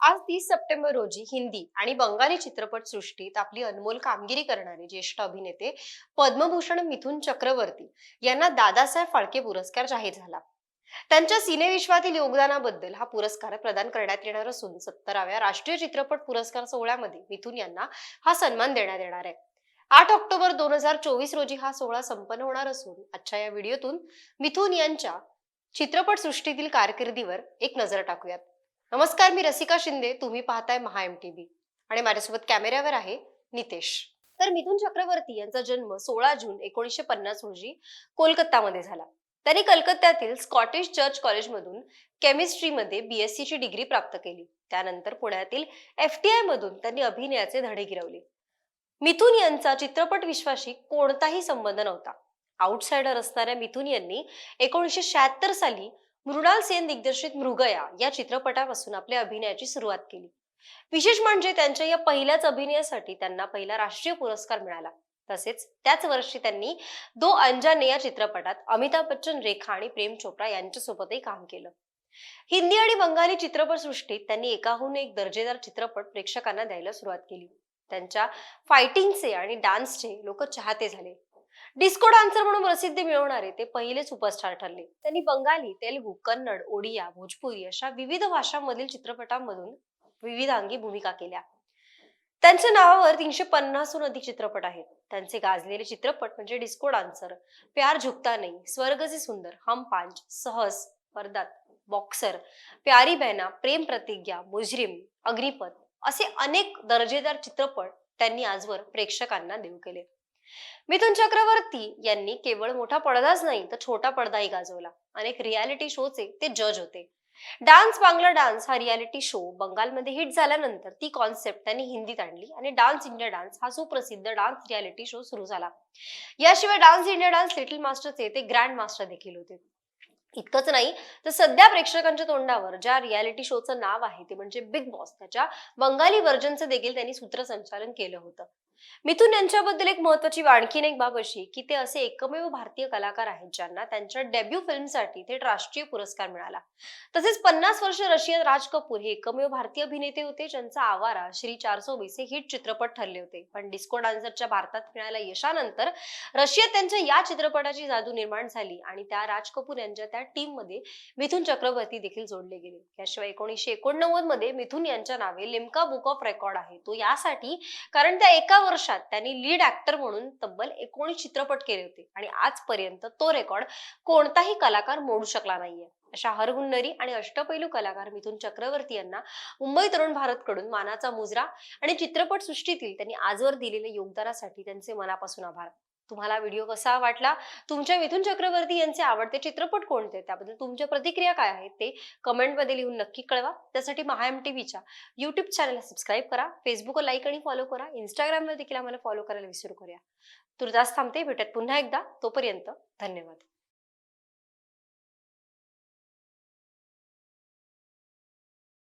आज तीस सप्टेंबर रोजी हिंदी आणि बंगाली चित्रपट सृष्टीत आपली अनमोल कामगिरी करणारे ज्येष्ठ अभिनेते पद्मभूषण मिथुन चक्रवर्ती यांना दादासाहेब फाळके पुरस्कार जाहीर झाला. त्यांच्या सिनेविश्वातील योगदानाबद्दल हा पुरस्कार प्रदान करण्यात येणार असून सत्तराव्या राष्ट्रीय चित्रपट पुरस्कार सोहळ्यामध्ये मिथुन यांना हा सन्मान देण्यात येणार आहे. आठ ऑक्टोबर दोन हजार चोवीस रोजी हा सोहळा संपन्न होणार असून आजच्या या व्हिडिओतून मिथुन यांच्या चित्रपट सृष्टीतील कारकिर्दीवर एक नजर टाकूयात. नमस्कार मी रसिका शिंदे. तुम्ही पाहताय महा एम टी आणि माझ्यासोबत कॅमेऱ्यावर आहे नितेश. तर मिथुन चक्रवर्ती यांचा जन्म सोळा जून एकोणीसशे पन्नास रोजी कोलकातामध्ये झाला. त्यांनी कलकत्त्यातील स्कॉटिश चर्च कॉलेजमधून केमिस्ट्रीमध्ये बीएससी ची डिग्री प्राप्त केली. त्यानंतर पुण्यातील एफ टी आय मधून त्यांनी अभिनयाचे धडे गिरवले. मिथुन यांचा चित्रपट विश्वाशी कोणताही संबंध नव्हता. आउटसायडर असणाऱ्या मिथुन यांनी एकोणीसशे शहात्तर साली मृणाल सेन दिग्दर्शित मृगया या चित्रपटापासून आपल्या अभिनयाची सुरुवात केली. विशेष म्हणजे त्यांच्या या पहिल्याच अभिनयासाठी त्यांना पहिला राष्ट्रीय पुरस्कार मिळाला. तसेच त्याच वर्षी त्यांनी दो अंजाने या चित्रपटात अमिताभ बच्चन रेखा आणि प्रेम चोप्रा यांच्यासोबतही काम केलं. हिंदी आणि बंगाली चित्रपटसृष्टीत त्यांनी एकाहून एक दर्जेदार चित्रपट प्रेक्षकांना द्यायला सुरुवात केली. त्यांच्या फायटिंगचे आणि डान्सचे लोक चाहते झाले. डिस्को डान्सर म्हणून प्रसिद्धी मिळवणारे ते पहिले सुपरस्टार ठरले. त्यांनी बंगाली तेलुगू कन्नड ओडिया भोजपुरी अशा विविध भाषांमधील चित्रपटांमधून विविधांगी भूमिका केल्या. त्यांच्या नावावर तीनशे पन्नासहून अधिक चित्रपट आहेत. त्यांचे गाजलेले चित्रपट म्हणजे डिस्को डान्सर प्यार झुकता नाही स्वर्ग से सुंदर हम पांच सहस पर्दात बॉक्सर प्यारी बहना प्रेम प्रतिज्ञा मुजरिम अग्निपथ असे अनेक दर्जेदार चित्रपट त्यांनी आजवर प्रेक्षकांना देऊ केले. मिथुन चक्रवर्ती यांनी केवळ मोठा पडदाच नाही तर छोटा पडदाही गाजवला. अनेक रियालिटी शोचे ते जज होते. डान्स बांगला डान्स हा रियालिटी शो बंगालमध्ये हिट झाल्यानंतर ती कॉन्सेप्ट त्यांनी हिंदीत आणली आणि डान्स इंडिया डान्स हा सुप्रसिद्ध डान्स रियालिटी शो सुरू झाला. याशिवाय डान्स इंडिया डान्स लिटिल मास्टरचे ते ग्रँड मास्टर देखील होते. इतकंच नाही तर सध्या प्रेक्षकांच्या तोंडावर ज्या रियालिटी शोचं नाव आहे ते म्हणजे बिग बॉस त्याच्या बंगाली व्हर्जनचं देखील त्यांनी सूत्रसंचालन केलं होतं. मिथुन यांच्याबद्दल एक महत्वाची आणखीन एक बाब अशी की ते असे एकमेव भारतीय कलाकार आहेत ज्यांना त्यांच्या डेब्यू फिल्मसाठी थेट राष्ट्रीय पुरस्कार मिळाला. तसेच पन्नास वर्ष रशियन राज कपूर हे एकमेव भारतीय अभिनेते होते ज्यांचा आवारा श्री चारसो वीस हे हिट चित्रपट ठरले होते. पण डिस्को डान्सरच्या भारतात मिळाल्या यशानंतर रशियात त्यांच्या या चित्रपटाची जादू निर्माण झाली आणि त्या राज कपूर यांच्या त्या टीममध्ये मिथुन चक्रवर्ती देखील जोडले गेले. याशिवाय एकोणीसशे एकोणनव्वदमध्ये मिथुन यांच्या नावे लिमका बुक ऑफ रेकॉर्ड आहे. तो यासाठी कारण त्या एका वर्षात त्यांनी लीड ऍक्टर म्हणून तब्बल एकोणीस चित्रपट केले होते. आणि आजपर्यंत तो रेकॉर्ड कोणताही कलाकार मोडू शकला नाहीये. अशा हरहुन्नरी आणि अष्टपैलू कलाकार मिथुन चक्रवर्ती यांना मुंबई तरुण भारत कडून मानाचा मुजरा आणि चित्रपट सृष्टीतील त्यांनी आजवर दिलेल्या योगदानासाठी त्यांचे मनापासून आभार. तुम्हाला व्हिडिओ कसा वाटला? तुमच्या मिथुन चक्रवर्ती यांचे आवडते चित्रपट कोणते? त्याबद्दल तुमच्या प्रतिक्रिया काय आहेत ते कमेंटमध्ये लिहून नक्की कळवा. त्यासाठी महाएम टीव्हीच्या युट्यूब चॅनलला सबस्क्राईब करा. फेसबुकवर लाईक आणि फॉलो करा. इंस्टाग्रामवर देखील आम्हाला फॉलो करायला विसरू करूया तुर्तास थांबते. भेटत पुन्हा एकदा. तोपर्यंत धन्यवाद.